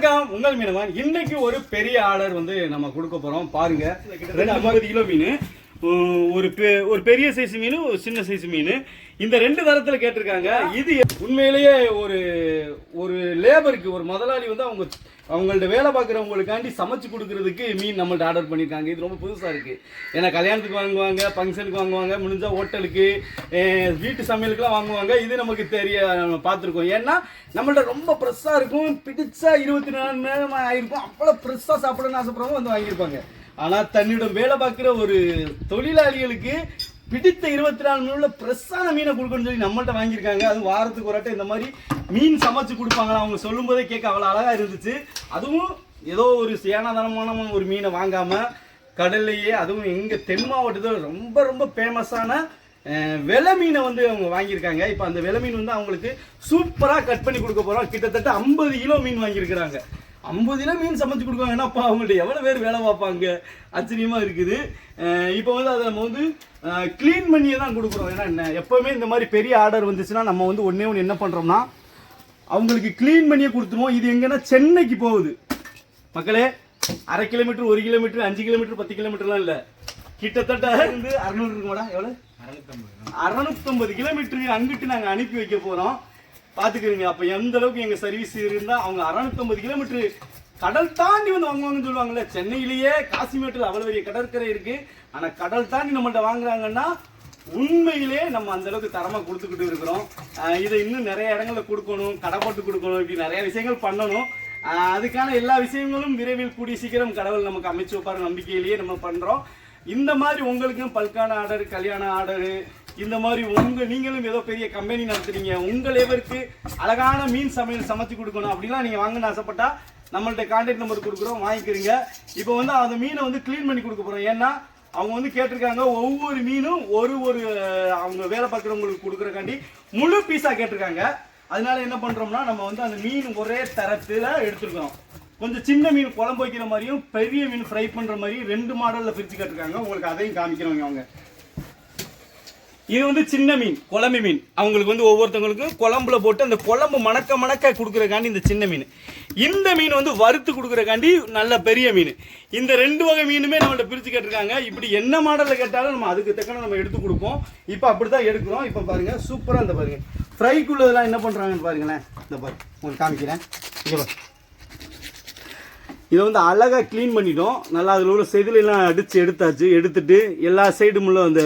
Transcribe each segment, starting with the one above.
வணக்கம் உங்கள் மீனவன் இன்னைக்கு ஒரு பெரிய ஆர்டர் வந்து நம்ம கொடுக்க போறோம். பாருங்க. ரெண்டு ஐம்பது கிலோ மீன். ஒரு பெ- ஒரு பெரிய சைஸ் மீன் ஒரு சின்ன சைஸ் மீன். இந்த ரெண்டு தரத்துல கேட்டிருக்காங்க. இது உண்மையிலேயே ஒரு ஒரு லேபருக்கு ஒரு முதலாளி வந்து அவங்க அவங்கள்ட்ட வேலை பார்க்குறவங்களுக்காண்டி சமைச்சு கொடுக்குறதுக்கு மீன் நம்மள்ட்ட ஆர்டர் பண்ணியிருக்காங்க இது ரொம்ப புதுசாக இருக்குது ஏன்னா கல்யாணத்துக்கு வாங்குவாங்க ஃபங்க்ஷனுக்கு வாங்குவாங்க முடிஞ்சால் ஹோட்டலுக்கு வீட்டு சமையலுக்குலாம் வாங்குவாங்க. இது நமக்கு தெரிய நம்ம பார்த்துருக்கோம். ஏன்னா நம்மள்ட்ட ரொம்ப ஃப்ரெஷ்ஷாக இருக்கும். பிடிச்சா இருபத்தி நாலு நேரம் ஆயிருக்கும். அவ்வளோ ஃப்ரெஷ்ஷாக சாப்பிடணும்னு ஆசைப்படுறவங்க வந்து வாங்கியிருப்பாங்க. ஆனால் தன்னிடம் வேலை பார்க்குற ஒரு தொழிலாளிகளுக்கு பிடித்த இருபத்தி நாலு மணி நேரம் ஃப்ரெஷ்ஷான மீனை கொடுக்கணும்னு சொல்லி நம்மள்ட்ட வாங்கியிருக்காங்க. அதுவும் வாரத்துக்கு ஒரு இந்த மாதிரி மீன் சமைச்சு கொடுப்பாங்களா அவங்க சொல்லும்போதே கேட்க அவ்வளோ அழகாக இருந்துச்சு. அதுவும் ஏதோ ஒரு சேனாதனமான ஒரு மீனை வாங்காமல் கடல்லையே அதுவும் எங்கள் தென் மாவட்டத்தில் ரொம்ப ரொம்ப ஃபேமஸான விலை மீனை வந்து அவங்க வாங்கியிருக்காங்க. இப்போ அந்த விலை மீன் வந்து அவங்களுக்கு சூப்பராக கட் பண்ணி கொடுக்க போகிறோம் கிட்டத்தட்ட ஐம்பது கிலோ மீன் வாங்கியிருக்கிறாங்க. ஐம்பது கிலோ மீன் சமைச்சு கொடுக்குவாங்கன்னா அப்போ அவங்கள்ட்ட எவ்வளோ பேர் வேலை பார்ப்பாங்க? ஆச்சரியமாக இருக்குது. இப்போ வந்து அதை நம்ம வந்து க்ளீன் பண்ணியே தான் கொடுக்குறோம். ஏன்னா என்ன? எப்போவுமே இந்த மாதிரி பெரிய ஆர்டர் வந்துச்சுன்னா நம்ம வந்து ஒன்றே ஒன்று என்ன பண்ணுறோம்னா அவங்களுக்கு க்ளீன் பண்ணியே கொடுத்துருவோம். இது எங்கன்னா சென்னைக்கு போகுது. மக்களே அரை கிலோமீட்டர் ஒரு கிலோமீட்டர் அஞ்சு கிலோமீட்டர் பத்து கிலோமீட்டர்லாம் இல்லை. கிட்டத்தட்ட இருந்து அறுநூறு இருக்குமாடா? எவ்வளோ அறுநூத்தம்பது. கிலோமீட்டர் அங்கிட்டு நாங்கள் அனுப்பி வைக்க போகிறோம் பார்த்துக்கிறீங்க அப்போ எந்த அளவுக்கு எங்கள் சர்வீஸ் இருந்தால் அவங்க அறநூத்தொம்பது கிலோமீட்டர் கடல் தாண்டி வந்து வாங்குவாங்கன்னு சொல்லுவாங்கல்ல. சென்னையிலேயே காசிமேட்டில் அவ்வளோ பெரிய கடற்கரை இருக்கு. ஆனால் கடல் தாண்டி நம்மள்ட்ட வாங்குறாங்கன்னா உண்மையிலே நம்ம அந்த அளவுக்கு தரமாக கொடுத்துக்கிட்டு இருக்கிறோம். இதை இன்னும் நிறைய இடங்கள்ல கொடுக்கணும் கடை போட்டு கொடுக்கணும் இப்படி நிறைய விஷயங்கள் பண்ணணும். அதுக்கான எல்லா விஷயங்களும் விரைவில் கூடிய சீக்கிரம் கடவுள் நமக்கு அமைச்சு வைப்பார். நம்பிக்கையிலேயே நம்ம பண்ணுறோம் இந்த மாதிரி உங்களுக்கும் பல்கான ஆர்டர் கல்யாண ஆர்டரு இந்த மாதிரி உங்க நீங்களும் ஏதோ பெரிய கம்பெனி நடத்துறீங்க. உங்க லேபருக்கு அழகான மீன் சமையல் சமைச்சு கொடுக்கணும் அப்படிலாம் நீங்க வாங்கணும்னு ஆசைப்பட்டா நம்மள்ட்ட கான்டாக்ட் நம்பர் கொடுக்குறோம் வாங்கிக்கிறீங்க. இப்போ வந்து அந்த மீனை வந்து க்ளீன் பண்ணி கொடுக்க போறோம். ஏன்னா அவங்க வந்து கேட்டிருக்காங்க ஒவ்வொரு மீனும் ஒரு ஒரு அவங்க வேலை பார்க்குறவங்களுக்கு கொடுக்குறக்காண்டி முழு பீஸாக கேட்டிருக்காங்க. அதனால என்ன பண்ணுறோம்னா நம்ம வந்து அந்த மீன் ஒரே தரத்தில் எடுத்துருக்கோம். கொஞ்சம் சின்ன மீன் குழம்பு வைக்கிற மாதிரியும் பெரிய மீன் ஃப்ரை பண்ணுற மாதிரியும் ரெண்டு மாடலில் பிரித்து கேட்டிருக்காங்க. உங்களுக்கு அதையும் காமிக்கிறவங்க அவங்க. இது வந்து சின்ன மீன் குழம்பு மீன். அவங்களுக்கு வந்து ஒவ்வொருத்தவங்களுக்கும் குழம்புல போட்டு அந்த குழம்பு மணக்க மணக்க கொடுக்குறக்காண்டி இந்த சின்ன மீன். இந்த மீன் வந்து வறுத்து கொடுக்குறக்காண்டி நல்ல பெரிய மீன். இந்த ரெண்டு வகை மீனுமே நம்மள்ட்ட பிரித்து கேட்டிருக்காங்க. இப்படி என்ன மாடலில் கேட்டாலும் நம்ம அதுக்கு தக்கன நம்ம எடுத்து கொடுப்போம். இப்போ அப்படி தான் எடுக்கிறோம். இப்போ பாருங்க சூப்பராக இந்த பாருங்கள் ஃப்ரைக்குள்ளதெல்லாம் என்ன பண்ணுறாங்கன்னு பாருங்களேன். இந்த பாரு உங்களுக்கு காமிக்கிறேன். இங்கே பாரு. இதை வந்து அழகாக க்ளீன் பண்ணிட்டோம். நல்லா அதில் உள்ள செதிலெல்லாம் அடித்து எடுத்தாச்சு. எடுத்துட்டு எல்லா சைடும் உள்ள அந்த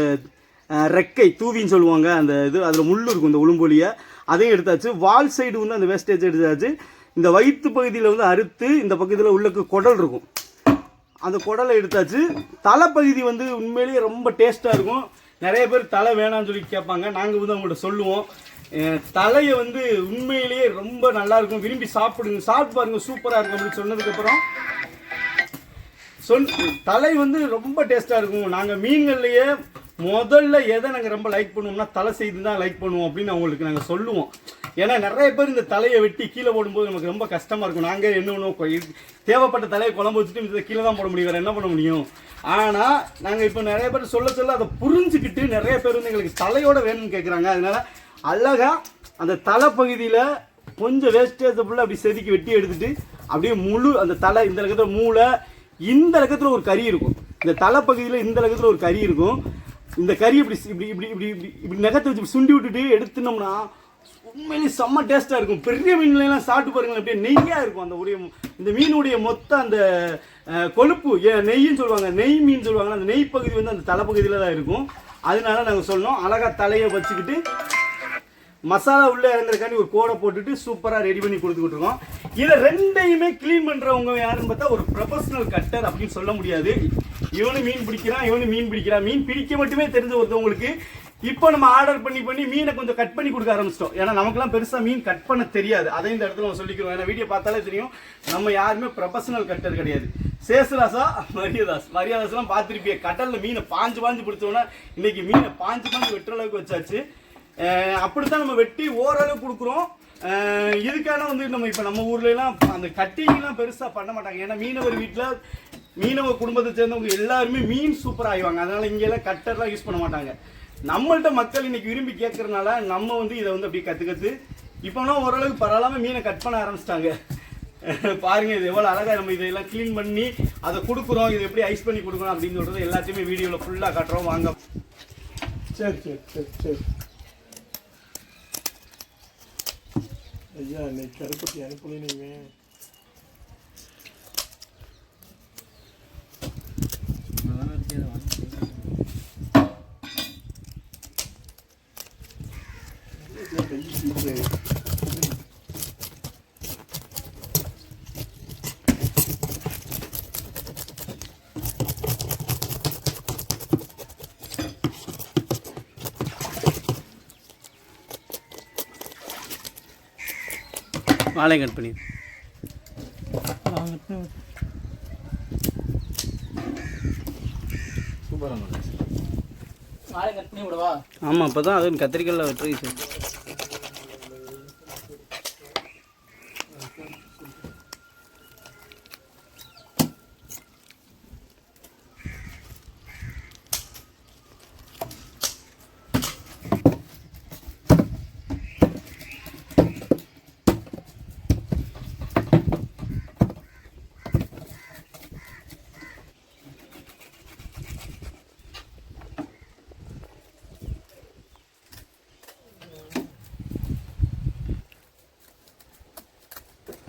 ரெக்கை தூவின்னு சொல்லுவாங்க. அந்த இது அதில் முள் இருக்கும் இந்த உளும்பொலியை. அதையும் எடுத்தாச்சு. வால் சைடு வந்து அந்த வேஸ்டேஜ் எடுத்தாச்சு. இந்த வயிற்று பகுதியில் வந்து அறுத்து இந்த பக்கத்தில் உள்ளக்கு குடல் இருக்கும். அந்த குடலை எடுத்தாச்சு. தலைப்பகுதி வந்து உண்மையிலேயே ரொம்ப டேஸ்ட்டாக இருக்கும். நிறைய பேர் தலை வேணாம்னு சொல்லி கேட்பாங்க. நாங்கள் வந்து அவங்கள்ட்ட சொல்லுவோம். தலையை வந்து உண்மையிலேயே ரொம்ப நல்லா இருக்கும். விரும்பி சாப்பிடுங்க. சாப்பிட்டு பாருங்க சூப்பராக இருக்கும் அப்படின்னு சொன்னதுக்கப்புறம் சொல் தலை வந்து ரொம்ப டேஸ்ட்டாக இருக்கும். நாங்கள் மீன்கள்லையே முதல்ல எதை நாங்கள் ரொம்ப லைக் பண்ணுவோம்னா தலை செய்து தான் லைக் பண்ணுவோம் அப்படின்னு அவங்களுக்கு நாங்கள் சொல்லுவோம். ஏன்னா நிறைய பேர் இந்த தலையை வெட்டி கீழே போடும்போது நமக்கு ரொம்ப கஷ்டமாக இருக்கும். நாங்கள் என்ன பண்ணுவோம் தேவைப்பட்ட தலையை குழம்பு வச்சுட்டு இதை கீழே தான் போட முடியும். வேறு என்ன பண்ண முடியும்? ஆனால் நாங்கள் இப்போ நிறைய பேர் சொல்ல சொல்ல அதை புரிஞ்சுக்கிட்டு நிறைய பேர் வந்து எங்களுக்கு தலையோட வேணும்னு கேட்குறாங்க அதனால அழகா அந்த தலைப்பகுதியில் கொஞ்சம் வேஸ்டேஜ் ஃபுல்லாக அப்படி செதுக்கி வெட்டி எடுத்துட்டு அப்படியே முழு அந்த தலை இந்த லக்கத்தில் மூளை இந்த லக்கத்தில் ஒரு கறி இருக்கும். இந்த தலைப்பகுதியில் இந்த லக்கத்தில் ஒரு கறி இருக்கும். இந்த கறி இப்படி இப்படி இப்படி இப்படி இப்படி இப்படி நகத்தை வச்சு இப்படி சுண்டி விட்டுட்டு எடுத்துனோம்னா உண்மையிலேயே செம்ம டேஸ்ட்டாக இருக்கும். பெரிய மீன்லாம் சாப்பிட்டு பாருங்களேன் அப்படியே நெய்யாக இருக்கும் அந்த உடைய இந்த மீனுடைய மொத்த அந்த கொழுப்பு ஏ- நெய்ன்னு சொல்லுவாங்க. நெய் மீன் சொல்லுவாங்க. அந்த நெய் பகுதி வந்து அந்த தலைப்பகுதியில் தான் இருக்கும். அதனால நாங்கள் சொன்னோம் அழகாக தலையை வச்சுக்கிட்டு மசாலா உள்ளே இறங்குறதுக்காண்டி ஒரு கோடை போட்டுட்டு சூப்பராக ரெடி பண்ணி கொடுத்துக்கிட்டு இருக்கோம். இதை ரெண்டையுமே க்ளீன் பண்ணுறவங்க யாருன்னு பார்த்தா ஒரு ப்ரொஃபஷனல் கட்டர் அப்படின்னு சொல்ல முடியாது. இவனு மீன் பிடிக்கிறான் இவனு மீன் பிடிக்கிறான். மீன் பிடிக்க மட்டுமே தெரிஞ்ச ஒருத்தவங்களுக்கு இப்போ நம்ம ஆர்டர் பண்ணி பண்ணி மீனை கொஞ்சம் கட் பண்ணி கொடுக்க ஆரம்பிச்சிட்டோம். ஏன்னா நமக்குலாம் பெருசாக மீன் கட் பண்ண தெரியாது. அதை இந்த இடத்துல நம்ம சொல்லிக்கிறோம். ஏன்னா வீடியோ பார்த்தாலே தெரியும். நம்ம யாருமே ப்ரொஃபஷனல் கட்டர் கிடையாது. சேசுராசா மரியதாஸ். மரியாதாஸ்லாம் பார்த்துருப்பிய. கடலில் மீனை பாஞ்சு பாஞ்சு பிடிச்சோன்னா இன்னைக்கு மீனை பாஞ்சு பாஞ்சு வெட்டுற அளவுக்கு வச்சாச்சு. அப்படித்தான் நம்ம வெட்டி ஓரளவு கொடுக்குறோம். இதுக்கான வந்து நம்ம இப்போ நம்ம ஊர்லலாம் அந்த கட்டிங்லாம் பெருசாக பண்ண மாட்டாங்க. ஏன்னா மீனவர் வீட்டில் மீனவ குடும்பத்தை சேர்ந்தவங்க எல்லாருமே மீன் சூப்பராக ஆய்வாங்க அதனால இங்கெல்லாம் கட்டர்லாம் யூஸ் பண்ண மாட்டாங்க. நம்மள்ட்ட மக்கள் இன்னைக்கு விரும்பி கேட்கறதுனால நம்ம வந்து இதை வந்து அப்படியே கற்றுக்கத்து இப்போலாம் இப்போனா ஓரளவுக்கு பரவாயில்லாமல் மீனை கட் பண்ண ஆரம்பிச்சிட்டாங்க. பாருங்க இது எவ்வளோ அழகாக நம்ம இதெல்லாம் க்ளீன் பண்ணி அதை கொடுக்குறோம் இதை எப்படி ஐஸ் பண்ணி கொடுக்கணும் அப்படின்னு சொல்றது எல்லாத்தையுமே வீடியோவில் ஃபுல்லாக காட்டுறோம். வாங்க. சரி சரி சரி சரி. ஐயா இன்னைக்கு கருப்பட்டி அனுப்பல நீங்க வாழை கட் பண்ணி வாழை கட் பண்ணி விடவா? ஆமா அப்பதான் அது கத்திரிக்கல்ல வெட்டுறது. சரி.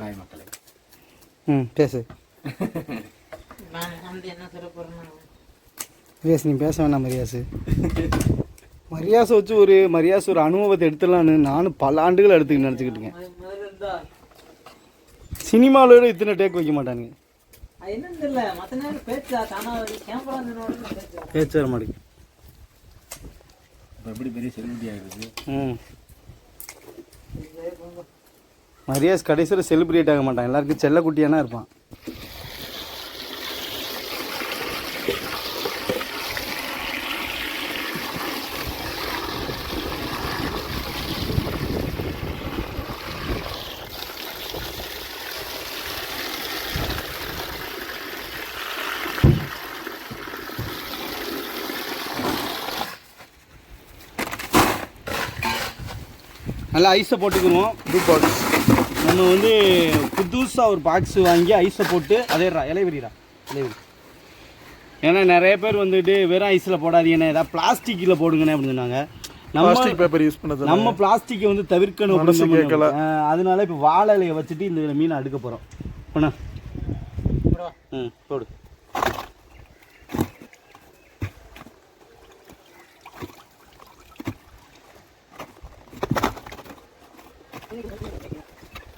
ஹாய் மக்களே. ம் பேசு. மரியாஸ் நீ பேச வேணாம் மரியாசு மரியாசை வச்சு ஒரு மரியாஸ் ஒரு அனுபவத்தை எடுத்துடலான்னு நானும் பல ஆண்டுகள் எடுத்துக்கிட்டு நினச்சிக்கிட்டு இருக்கேன். சினிமாவில் இத்தனை டேக் வைக்க மாட்டானுங்க. பேச்சா வர மாட்டேங்குது. எப்படி பெரிய செலிபிரிட்டி ஆகிடுது ம். மரியாஸ் கடைசியில் செலிப்ரேட் ஆக மாட்டான். எல்லாருக்கும் செல்லக்குட்டியானா இருப்பான். நல்லா ஐஸை போட்டுக்கிடுவோம் டூ பாக்ஸ் நம்ம வந்து புதுசாக ஒரு பாக்ஸ் வாங்கி ஐஸை போட்டு அதே இலைவெறிடா இலைவெறி ஏன்னா நிறைய பேர் வந்துட்டு வெறும் ஐஸில் போடாதீங்கண்ணே ஏதாவது பிளாஸ்டிக்கில் போடுங்கண்ணே அப்படின்னு சொன்னாங்க. பிளாஸ்டிக் நம்ம பேப்பர் யூஸ் பண்ணது நம்ம பிளாஸ்டிக்கை வந்து தவிர்க்கணும் நம்ம- கேட்கல. அதனால இப்போ வாழை இலையை வச்சுட்டு இந்த மீனை அடுக்க போகிறோம் போண்ணா ம் போடு. ம் ம்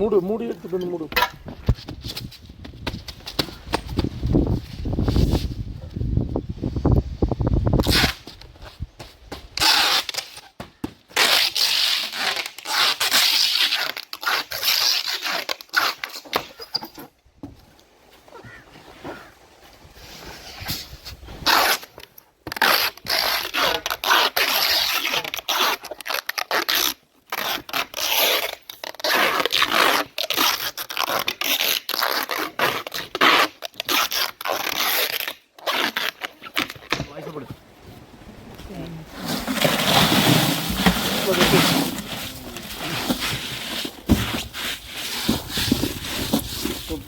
மூடு மூடி எடுத்துட்டு வந்து மூடு.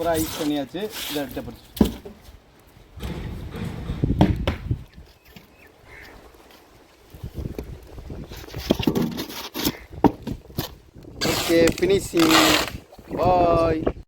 சூப்பராக ஐஸ் பண்ணியாச்சு இதை எடுத்து